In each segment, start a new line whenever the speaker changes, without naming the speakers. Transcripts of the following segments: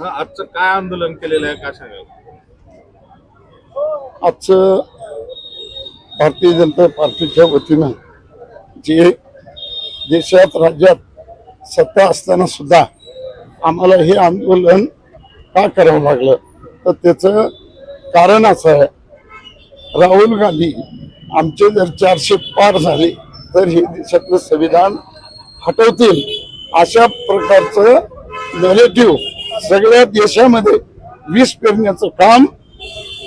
आजचं काय आंदोलन केलेलं आहे काय सांगाल?
आजचं भारतीय जनता पार्टीच्या वतीनं जे देशात राज्यात सत्ता असताना सुद्धा आम्हाला हे आंदोलन का करावं लागलं? तर त्याचं कारण असं आहे राहुल गांधी आमचे जर चारशे पार झाले तर हे देशातलं संविधान हटवतील अशा प्रकारचं नेरेटिव्ह सगळ्या देशामध्ये वीस पेरण्याचं काम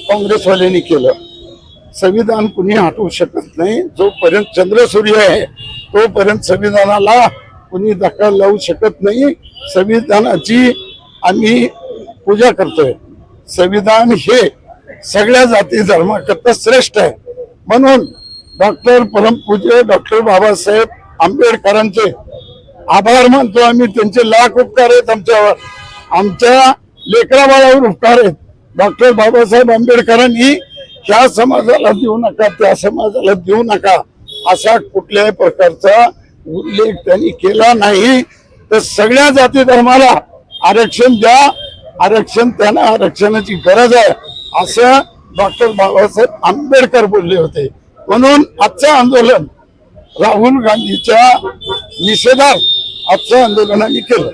काँग्रेसवाल्यांनी केलं. संविधान कुणी हटवू शकत नाही. जोपर्यंत चंद्र सूर्य आहे तोपर्यंत संविधानाला कुणी धक्का लावू शकत नाही. संविधानाची आम्ही पूजा करतोय. संविधान हे सगळ्या जाती धर्माकरता श्रेष्ठ आहे. म्हणून डॉक्टर परमपूज्य डॉक्टर बाबासाहेब आंबेडकरांचे आभार मानतो आम्ही. त्यांचे लाख उपकार आहेत आमच्यावर. आमच्या लेकरा बाळावर उपकार आहेत. डॉक्टर बाबासाहेब आंबेडकरांनी ह्या समाजाला देऊ नका त्या समाजाला देऊ नका असा कुठल्याही प्रकारचा उल्लेख त्यांनी केला नाही. तर सगळ्या जाती धर्माला आरक्षण द्या. आरक्षण त्यांना आरक्षणाची गरज आहे असं डॉक्टर बाबासाहेब आंबेडकर बोलले होते. म्हणून आजचं आंदोलन राहुल गांधीच्या निषेधात आजचं आंदोलन आम्ही केलं.